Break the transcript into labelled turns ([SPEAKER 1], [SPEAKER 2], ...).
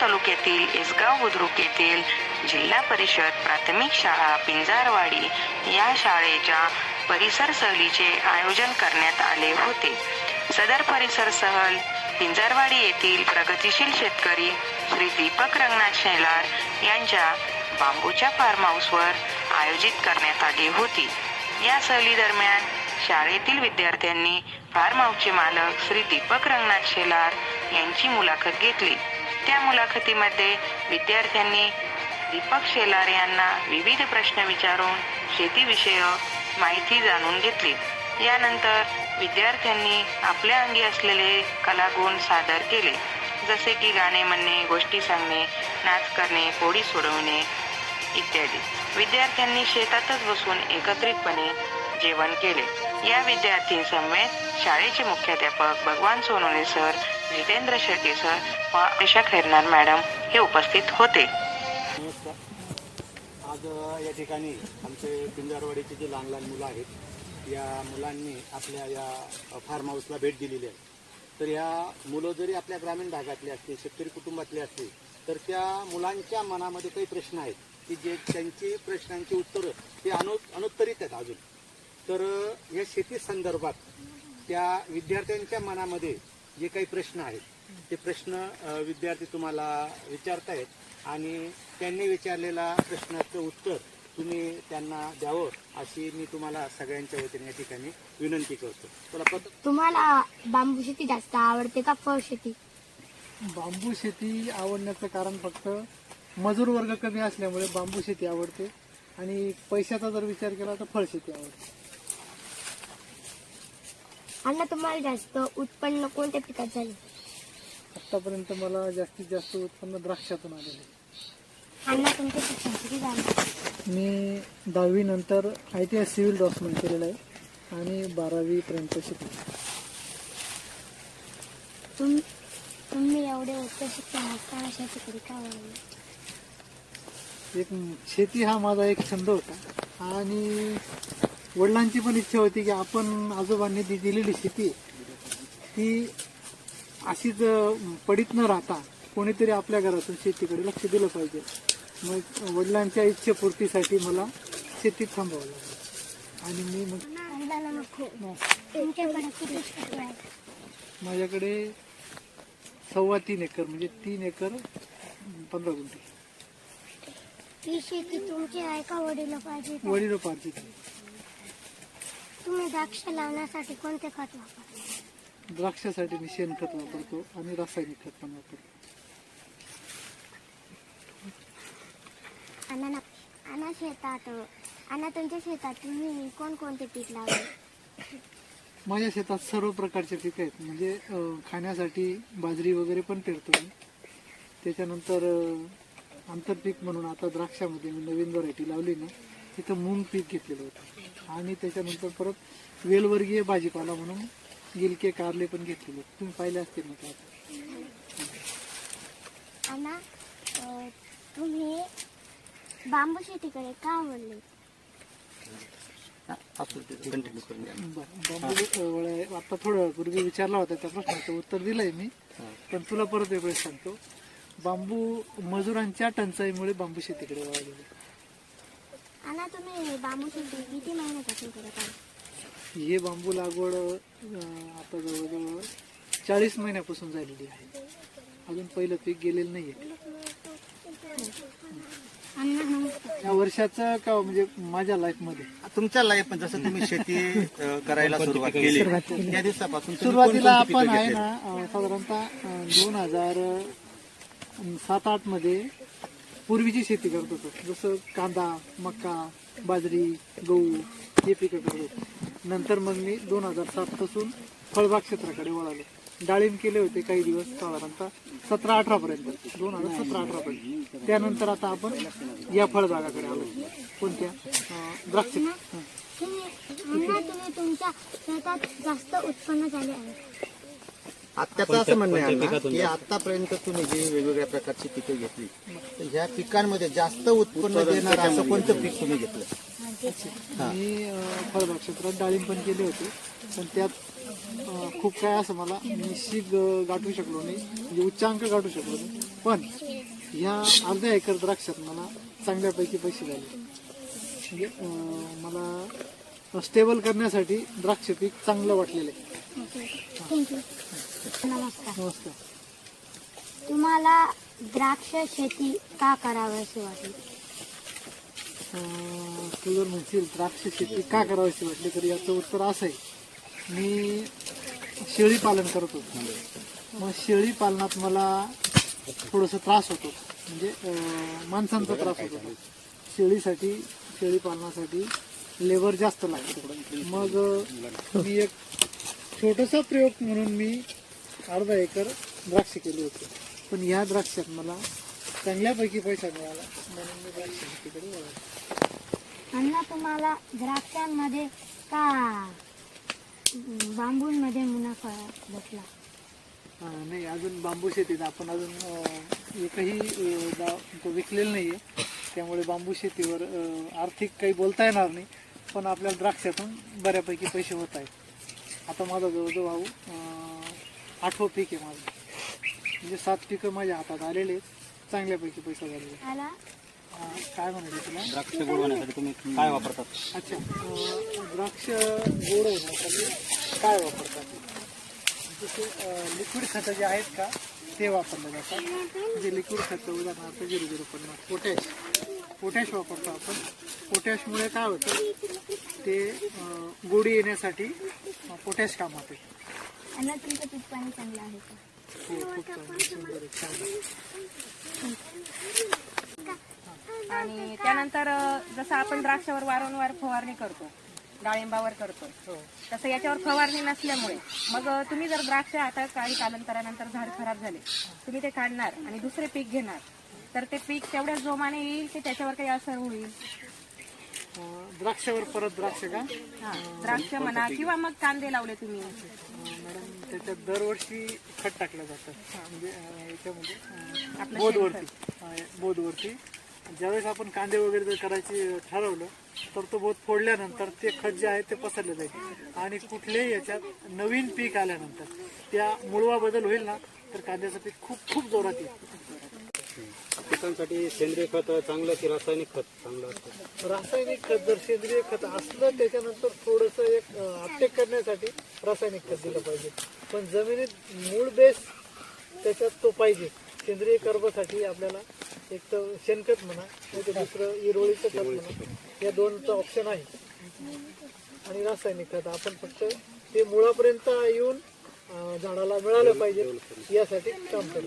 [SPEAKER 1] तालुक्यातील इसगाव बुद्रुक येथील जिल्हा परिषद प्राथमिक शाळा पिंजारवाडी या शाळेच्या परिसर सहलीचे आयोजन करण्यात आले होते. सदर परिसर सहल पिंजारवाडी येथील प्रगतिशील शेतकरी श्री दीपक रंगनाथ शेलार यांच्या बांबूच्या फार्म हाऊसवर आयोजित करण्यात आली होती. या सहली दरम्यान शाळेतील विद्यार्थ्यांनी फार्म हाऊसचे मालक श्री दीपक रंगनाथ शेलार यांची मुलाखत घेतली. त्या मुलाखतीमध्ये विद्यार्थ्यांनी दीपक शेलार यांना विविध प्रश्न विचारून शेतीविषयक माहिती जाणून घेतली. यानंतर विद्यार्थ्यांनी आपल्या अंगी असलेले कलागुण सादर केले. जसे की गाणे म्हणणे गोष्टी सांगणे नाच करणे पोळी सोडवणे इत्यादी. विद्यार्थ्यांनी शेतातच बसून एकत्रितपणे जेवण केले. या विद्यार्थी समवेत शाळेचे मुख्याध्यापक भगवान सोनवणे सर जितेंद्र शेट्टी सर व आयशा खैरनार मॅडम हे उपस्थित होते.
[SPEAKER 2] नमस्कार. आज या ठिकाणी आमचे पिंजारवाडीचे जे लहान लहान मुलं आहेत या मुलांनी आपल्या या फार्म हाऊसला भेट दिलेली आहे. तर या मुलं जरी आपल्या ग्रामीण भागातली असतील शेतकरी कुटुंबातली असतील तर त्या मुलांच्या मनामध्ये काही प्रश्न आहेत की जे त्यांची प्रश्नांची उत्तरं ते अनु अनुत्तरित आहेत अजून. तर या शेती संदर्भात त्या विद्यार्थ्यांच्या मनामध्ये जे काही प्रश्न आहेत ते प्रश्न विद्यार्थी तुम्हाला विचारतायत आणि त्यांनी विचारलेला प्रश्नाचं उत्तर तुम्ही त्यांना द्यावं अशी मी तुम्हाला सगळ्यांच्या वतीने या ठिकाणी विनंती करतो.
[SPEAKER 3] तुम्हाला बांबू शेती जास्त आवडते का फळ शेती?
[SPEAKER 4] बांबू शेती आवडण्याचं कारण फक्त मजूर वर्ग कमी असल्यामुळे बांबू शेती आवडते आणि पैशाचा जर विचार केला तर फळ शेती आवडते.
[SPEAKER 3] अण्णा तुम्हाला जास्त उत्पन्न कोणत्या पिकात झाले?
[SPEAKER 4] आतापर्यंत मला जास्तीत जास्त उत्पन्न द्राक्षातून आलेले. आहे.
[SPEAKER 3] अण्णा तुमचे शिक्षण किती झाले?
[SPEAKER 4] मी दहावी नंतर I T I civil draftsman केलेलं आहे आणि बारावी पर्यंत शिकलो.
[SPEAKER 3] तुम तुम्ही एवढे उच्च शिक्षण असताना शेतीकडे का वळले
[SPEAKER 4] एक शेती हा माझा एक छंद होता आणि वडिलांची पण इच्छा होती की आपण आजोबांनी ती दिलेली शेती ती अशीच पडीत न राहता कोणीतरी आपल्या घरातून शेतीकडे लक्ष दिलं पाहिजे. मग वडिलांच्या इच्छेपूर्तीसाठी मला शेतीत थांबावं लागलं. आणि मी मग माझ्याकडे सव्वा तीन एकर म्हणजे तीन एकर पंधरा गुंठे.
[SPEAKER 3] शेती तुमची आहे का वडील पाहिजे
[SPEAKER 4] वडिलोपार्जित
[SPEAKER 3] तुम्ही द्राक्ष लावण्यासाठी कोणते खत वापरता?
[SPEAKER 4] द्राक्षासाठी मी शेणखत वापरतो आणि रासायनिक खत पण वापरतो.
[SPEAKER 3] अण्णा अण्णा शेतात अण्णा तुमच्या शेतात तुम्ही कोणकोणते पीक लावले
[SPEAKER 4] माझ्या शेतात सर्व प्रकारचे पिकं आहेत. म्हणजे अं, खाण्यासाठी बाजरी वगैरे पण पेरतो मी. त्याच्यानंतर अं, आंतरपीक म्हणून आता द्राक्षामध्ये मी नवीन व्हरायटी लावली ना तिथं मूग पीक घेतलेलं होतं. आणि त्याच्यानंतर परत वेलवर्गीय भाजीपाला म्हणून गिलके कारले पण घेतलेले होते तुम्ही पाहिले असतील ना ते आता.
[SPEAKER 3] अण्णा अं, तुम्ही बांबू शेतीकडे का वळले?
[SPEAKER 4] बरं बांबू वळ्या- आता थोड्या वेळापूर्वी विचारला होता त्या प्रश्नाचं उत्तर दिलंय मी पण तुला परत एक वेळेस सांगतो. बांबू मजुरांच्या टंचाईमुळे बांबू शेतीकडे वळालेले
[SPEAKER 3] अण्णा तुम्ही बांबू शेती किती महिन्यापासून करत आहे
[SPEAKER 4] हे बांबू लागवड आता जवळजवळ चाळीस महिन्यापासून झालेली आहे. अजून पहिलं पीक गेलेलं नाहीये.
[SPEAKER 3] अण्णा नमस्कार.
[SPEAKER 4] या वर्षाचं का म्हणजे माझ्या लाईफमध्ये.
[SPEAKER 2] तुमच्या लाईफ जसं तुम्ही शेती करायला सुरुवात केली त्या दिवसापासून
[SPEAKER 4] सुरुवातीला आपण आहे? ना साधारणतः दोन हजार सात आठमध्ये पूर्वीची शेती करत होतो. जसं कांदा मका बाजरी गहू हे पिकं करत होतो नंतर मग मी दोन हजार सात पासून फळबाग क्षेत्राकडे वळालो. डाळिंब केले होते काही दिवस साधारणतः सतरा अठरा पर्यंत. दोन हजार सतरा अठरा पर्यंत. त्यानंतर आता आपण या फळबागाकडे आलो. कोणत्या? द्राक्ष.
[SPEAKER 3] तुम्ही तुमच्या शेतात जास्त उत्पन्न झाले आहे.
[SPEAKER 2] आत्याचं असं म्हणणं आहे अण्णा, की आतापर्यंत तुम्ही जी वेगवेगळ्या प्रकारची पिकं घेतली तर ह्या पिकांमध्ये जास्त उत्पन्न देणारं असं कोणतं पीक तुम्ही घेतलं?
[SPEAKER 4] मी फळबाग क्षेत्रात डाळिंब पण केले होते पण त्यात खूप काय असं मला निश्चित गाठू शकलो नाही म्हणजे उच्चांक गाठू शकलो नाही. पण ह्या अर्ध्या एकर द्राक्षात मला चांगल्यापैकी पैसे झाले. म्हणजे मला स्टेबल करण्यासाठी द्राक्ष पीक चांगलं वाटलेलं आहे.
[SPEAKER 3] थँक्यू नमस्कार.
[SPEAKER 4] नमस्कार.
[SPEAKER 3] तुम्हाला द्राक्ष शेती का करावी असे वाटले?
[SPEAKER 4] अं, तू जर म्हणशील द्राक्ष शेती का करावीशी वाटली? तर याचं उत्तर असं आहे. मी शेळी पालन करत होतो. मग शेळी पालनात मला थोडंसं त्रास होतो. म्हणजे अं, माणसांचा त्रास होतो. शेळीसाठी शेळी पालनासाठी लेबर जास्त लागतं मग मी एक छोटासा प्रयोग म्हणून मी अर्धा एकर द्राक्ष केली होती. पण या द्राक्षात मला चांगल्यापैकी पैसा मिळाला म्हणून मी द्राक्ष शेतीकडे वळालो.
[SPEAKER 3] अण्णा तुम्हाला द्राक्षांमध्ये का बांबूंमध्ये मुनाफा भेटला?
[SPEAKER 4] नाही अजून बांबू शेतीत आपण अजून एकही विकलेलं नाहीये. त्यामुळे बांबू शेतीवर आर्थिक काही बोलता येणार नाही. पण आपल्याला द्राक्षातून बऱ्यापैकी पैसे होत आहेत. आता माझा जवळजवळ भाऊ आठवं पीक आहे माझं. म्हणजे सात पिकं माझ्या हातात आलेले आहेत. चांगल्यापैकी पैसा झालेला
[SPEAKER 3] आला?
[SPEAKER 4] काय म्हणायचं तुला?
[SPEAKER 2] द्राक्ष गोड होण्यासाठी तुम्ही काय वापरतात?
[SPEAKER 4] अच्छा अं, द्राक्ष गोड होण्यासाठी काय वापरतात? जसे लिक्विड खतं जे आहेत का ते वापरले जातात. जे लिक्विड खतं उदाहरणार्थ झिरो झिरो पन्नास पोटॅश. पोटॅश वापरतो आपण. पोटॅशमुळे काय होतं? ते गोडी येण्यासाठी पोटॅश कामात
[SPEAKER 3] अण्णा तुमचं पीक पाणी चांगलं आहे का?
[SPEAKER 4] हो.
[SPEAKER 5] आणि त्यानंतर जसं आपण द्राक्षावर वारंवार फवारणी करतो डाळिंबावर करतो
[SPEAKER 4] हो.
[SPEAKER 5] तसं याच्यावर फवारणी नसल्यामुळे मग तुम्ही जर द्राक्ष आता काही कालांतरानंतर झाड खराब झाले तुम्ही ते काढणार आणि दुसरे पीक घेणार तर ते पीक तेवढ्या जोमाने येईल की त्याच्यावर काही असर होईल?
[SPEAKER 4] द्राक्षावर परत द्राक्ष का?
[SPEAKER 5] हा द्राक्ष म्हणा किंवा मग कांदे लावले तुम्ही.
[SPEAKER 4] मॅडम त्याच्यात दरवर्षी खत टाकलं जातं. म्हणजे अं, याच्यामध्ये अं,
[SPEAKER 5] आपलं
[SPEAKER 4] बोधवरती अं, बोधवरती ज्यावेळेस आपण कांदे वगैरे जर करायचे ठरवलं तर तो बोध फोडल्यानंतर ते खत जे आहे ते पसरले जाईल. आणि कुठल्याही याच्यात नवीन पीक आल्यानंतर त्या मुळवा बदल होईल ना तर कांद्याचं पीक खूप खूप जोरात येईल.
[SPEAKER 2] पिकांसाठी सेंद्रिय खत चांगलं की रासायनिक खत चांगलं असतं?
[SPEAKER 4] रासायनिक खत जर सेंद्रिय खत असलं त्याच्यानंतर थोडंसं एक अपटेक करण्यासाठी रासायनिक खत दिलं पाहिजे. पण जमिनीत मूळ बेस त्याच्यात तो पाहिजे. सेंद्रिय कर्बासाठी आपल्याला एक तर शेणखत म्हणा नाही तर दुसरं इरोळीचं खत म्हणा या दोनचं ऑप्शन आहे. आणि रासायनिक खत आपण फक्त ते मुळापर्यंत येऊन अं, झाडाला मिळालं पाहिजे यासाठी काम करतो.